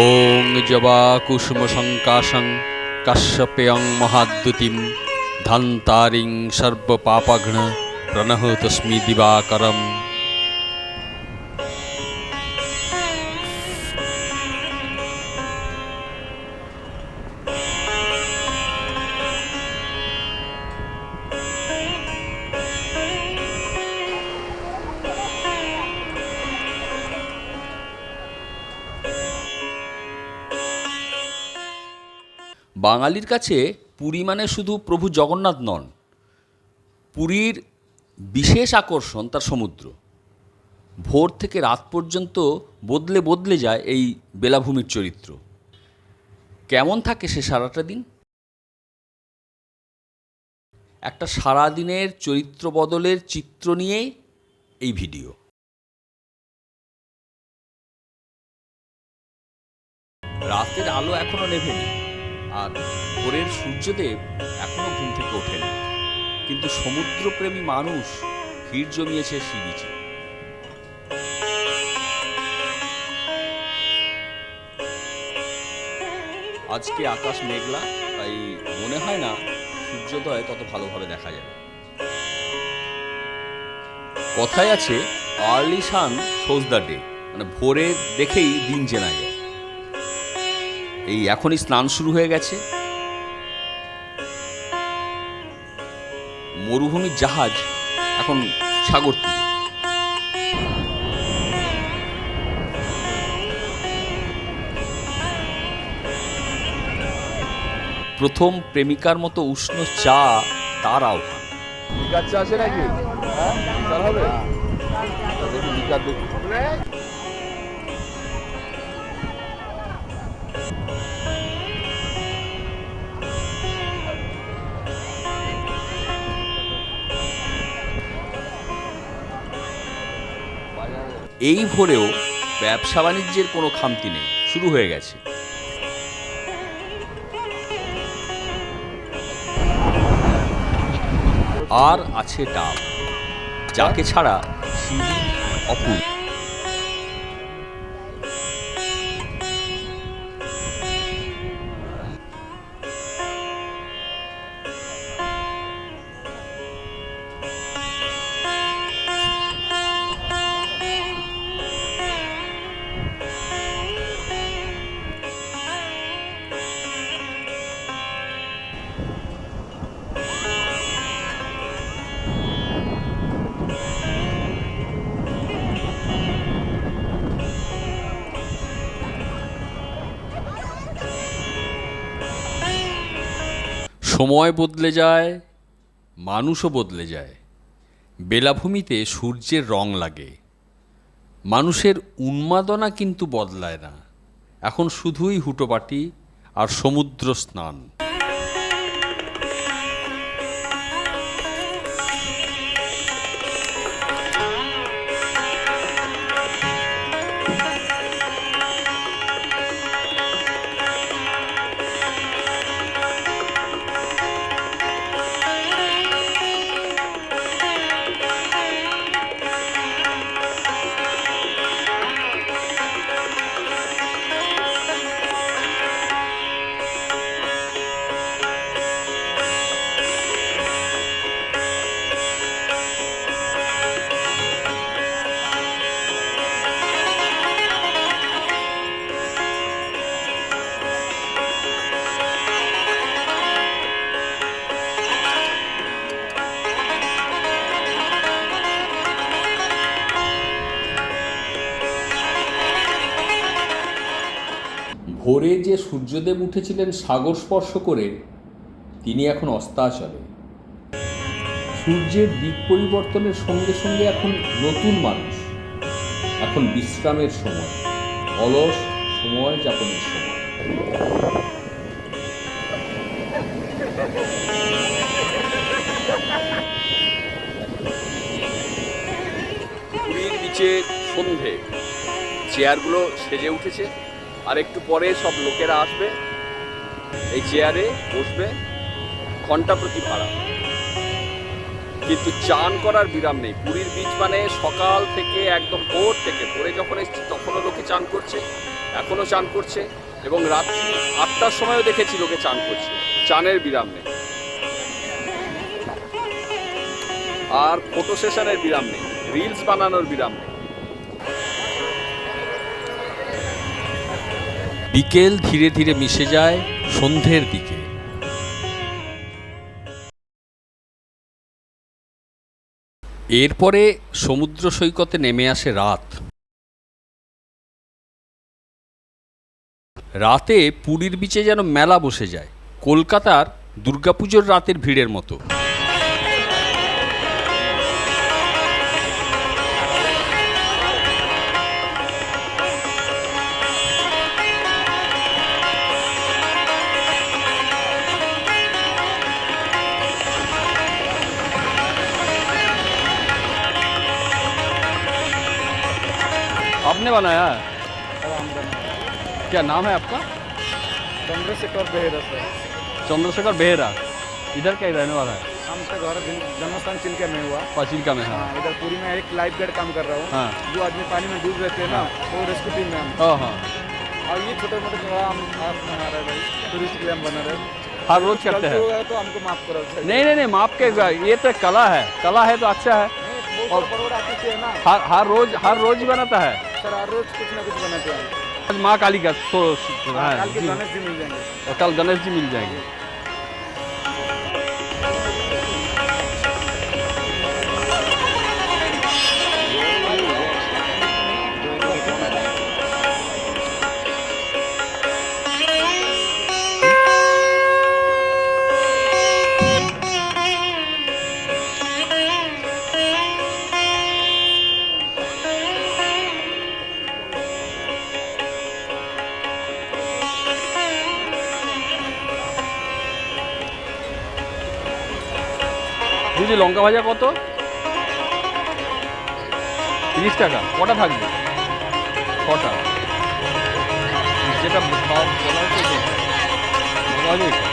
ওং জবা কুসুম শঙ্কাশং কাশ্যপেয়ং মহাদ্যুতিম ধান্তারিং সর্বপাপঘ্ন প্রণহ তস্মি দিবাকরম। বাঙালির কাছে পুরী মানে শুধু প্রভু জগন্নাথ নন, পুরীর বিশেষ আকর্ষণ তার সমুদ্র। ভোর থেকে রাত পর্যন্ত বদলে বদলে যায় এই বেলাভূমির চরিত্র। কেমন থাকে সে সারাটা দিন? একটা সারাদিনের চরিত্র বদলের চিত্র নিয়েই এই ভিডিও। রাতের আলো এখনও নেভেনি। আর ভোরের সূর্যদেব এখনও ঘুম থেকে ওঠেনি কিন্তু সমুদ্রপ্রেমী মানুষ ভিড় জমিয়েছে সি বিচে আজকে আকাশ মেঘলা, তাই মনে হয় না সূর্যোদয় তত ভালোভাবে দেখা যাবে। কথায় আছে early sun shows the day মানে ভোরে দেখেই দিন চেনা যায়। এই এখনই স্নান শুরু হয়ে গেছে। মরুভূমির জাহাজ এখন সাগর তীরে। প্রথম প্রেমিকার মতো উষ্ণ চা তার আহ্বান। চা আছে নাকি? হ্যাঁ হবে? এই ভোরেও ব্যবসা বাণিজ্যের কোনো খামতি নেই, শুরু হয়ে গেছে। আর আছে ডাব, যাকে ছাড়া শিবি অপূর্ব। সময় বদলে যায়, মানুষও বদলে যায়। বেলাভূমিতে সূর্যের রং লাগে। মানুষের উন্মাদনা কিন্তু বদলায় না। এখন শুধুই হুটোপাটি আর সমুদ্র স্নান ভোরে যে সূর্যদেব উঠেছিলেন সাগর স্পর্শ করে, তিনি এখন অস্তাচলে। সূর্যের দিক পরিবর্তনের সঙ্গে সঙ্গে এখন নতুন মানুষ। এখন বিশ্রামের সময়, অলস সময় যাপনের সময়। সন্ধে, চেয়ারগুলো সেজে উঠেছে। আর একটু পরে সব লোকেরা আসবে, এই চেয়ারে বসবে ঘণ্টা প্রতি ভাড়া। কিন্তু চান করার বিরাম নেই। পুরীর বীচ মানে সকাল থেকে একদম ভোর থেকে, ভোরে যখন এসছি তখনও লোকে চান করছে, এখনও চান করছে, এবং রাত্রি আটটার সময়ও দেখেছি লোকে চান করছে। চানের বিরাম নেই। আর ফটো সেশনের বিরাম নেই। রিলস বানানোর বিরাম নেই। বিকেল ধীরে ধীরে মিশে যায় সন্ধ্যের দিকে। এরপরে সমুদ্র সৈকতে নেমে আসে রাত। রাতে পুরীর বিচে যেন মেলা বসে যায়। কলকাতার দুর্গাপুজোর রাতের ভিড়ের মতো। आपने बनाया है क्या नाम है आपका? चंद्रशेखर बेहरा सर। चंद्रशेखर बेहरा। इधर क्या रहने वाला है? हमका घर जन्मस्थान चिल्का में हुआ। पाचिलका में हाँ। हाँ इधर पूरी में एक लाइफ गार्ड काम कर रहा हूँ। हाँ। जो आदमी पानी में डूब रहते हैं ना वो रेस्क्यू टीम में हम हाँ हाँ। और ये छोटे मोटे हम आप नहा रहे भाई टूरिस्ट के लिए हम बना रहे हर रोज करते हैं। तो हमको माफ़ करो नहीं नहीं नहीं माप के ये तो कला है। कला है तो अच्छा है। है ना। हर हर रोज हर रोज ही बनाता है। सर हर रोज कुछ ना कुछ बनाते हैं। आज माँ काली का तो हाँ, हाँ, कल। गणेश जी मिल जाएँगे। দিদি লঙ্কা ভাজা কত? তিরিশ টাকা কটা থাকবে? কটা? যেটা খাওয়া হয়েছে?